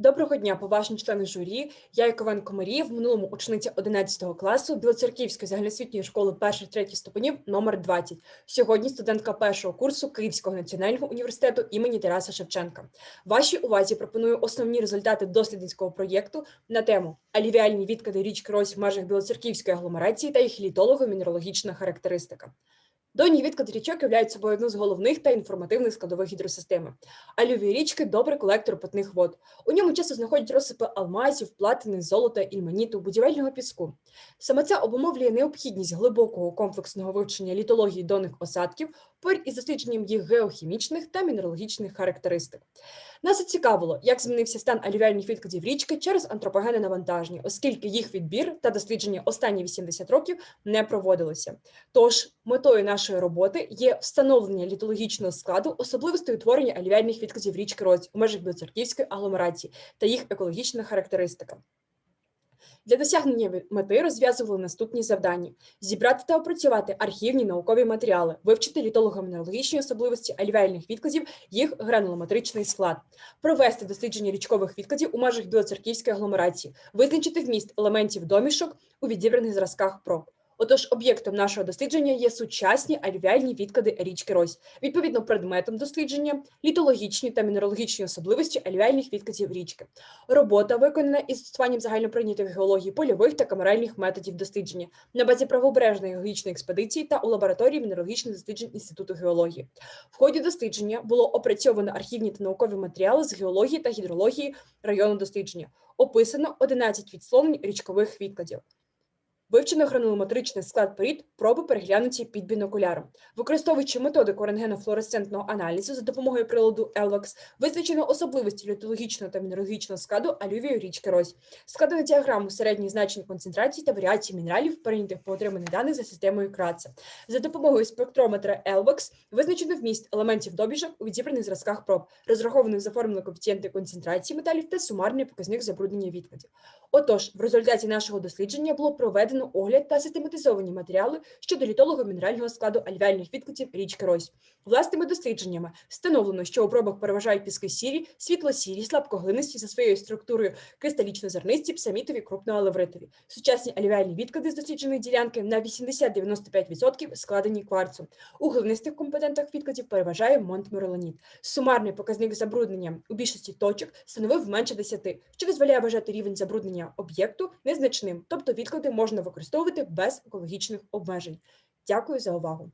Доброго дня, поважні члени журі. Я Яковенко Марія, в минулому учениця 11 класу Білоцерківської загальноосвітньої школи 1-3 ступенів номер 20. Сьогодні студентка першого курсу Київського національного університету імені Тараса Шевченка. Вашій увазі пропоную основні результати дослідницького проєкту на тему алювіальні відкиди річки Рось в межах Білоцерківської агломерації та їх літолого-мінералогічна характеристика. Донні відкид річок являють собою одну з головних та інформативних складових гідросистеми. Алюві річки добрий колектор питних вод. У ньому часто знаходять розсипи алмазів, платини, золота, ільменіту, будівельного піску. Саме це обумовлює необхідність глибокого комплексного вивчення літології донних осадків поряд із дослідженням їх геохімічних та мінералогічних характеристик. Нас зацікавило, як змінився стан алювіальних відкидів річки через антропогенне навантаження, оскільки їх відбір та дослідження останні 80 років не проводилися. Тож метою нашої роботи є встановлення літологічного складу особливостей утворення алювіальних відкидів річки Розь у межах Білоцерківської агломерації та їх екологічна характеристика. Для досягнення мети розв'язували наступні завдання: зібрати та опрацювати архівні наукові матеріали, вивчити літолого-мінералогічні особливості алювіальних відкладів, їх гранулометричний склад, провести дослідження річкових відкладів у межах Білоцерківської агломерації, визначити вміст елементів домішок у відібраних зразках проб. Отож, об'єктом нашого дослідження є сучасні алювіальні відклади річки Рось. Відповідно, предметом дослідження літологічні та мінералогічні особливості алювіальних відкладів річки. Робота виконана із застосуванням загальноприйнятих геології польових та камеральних методів дослідження на базі правобережної геологічної експедиції та у лабораторії мінералогічних досліджень Інституту геології. В ході дослідження було опрацьовано архівні та наукові матеріали з геології та гідрології району дослідження. Описано 11 відслонень річкових відкладів. Вивчено гранулометричний склад порід, проби переглянуті під бінокуляром. Використовуючи методику рентгенофлуоресцентного аналізу за допомогою приладу ELVAX, визначено особливості літологічного та мінералогічного складу алювію річки Рось. Складено діаграму середніх значень концентрацій та варіацій мінералів, перейнятих по отриманих даних за системою Краца. За допомогою спектрометра ELVAX визначено вміст елементів добіжок у відібраних зразках проб, розрахованих за формулою коефіцієнти концентрації металів та сумарний показник забруднення відкладів. Отож, в результаті нашого дослідження було проведено огляд та систематизовані матеріали щодо літолого-мінерального складу альвіальних відкладів річки Рось. Власними дослідженнями встановлено, що у пробах переважають піски сірі, світло-сірі, слабкоглинисті за своєю структурою, кристалічно-зернисті, псамітові, крупноалевритові. Сучасні алювіальні відклади з дослідженої ділянки на 80-95% складені кварцу. У глинистих компонентах відкладів переважає монтморолоніт. Сумарний показник забруднення у більшості точок становив менше 10, що дозволяє вважати рівень забруднення об'єкту незначним, тобто відклади можна використовувати без екологічних обмежень. Дякую за увагу.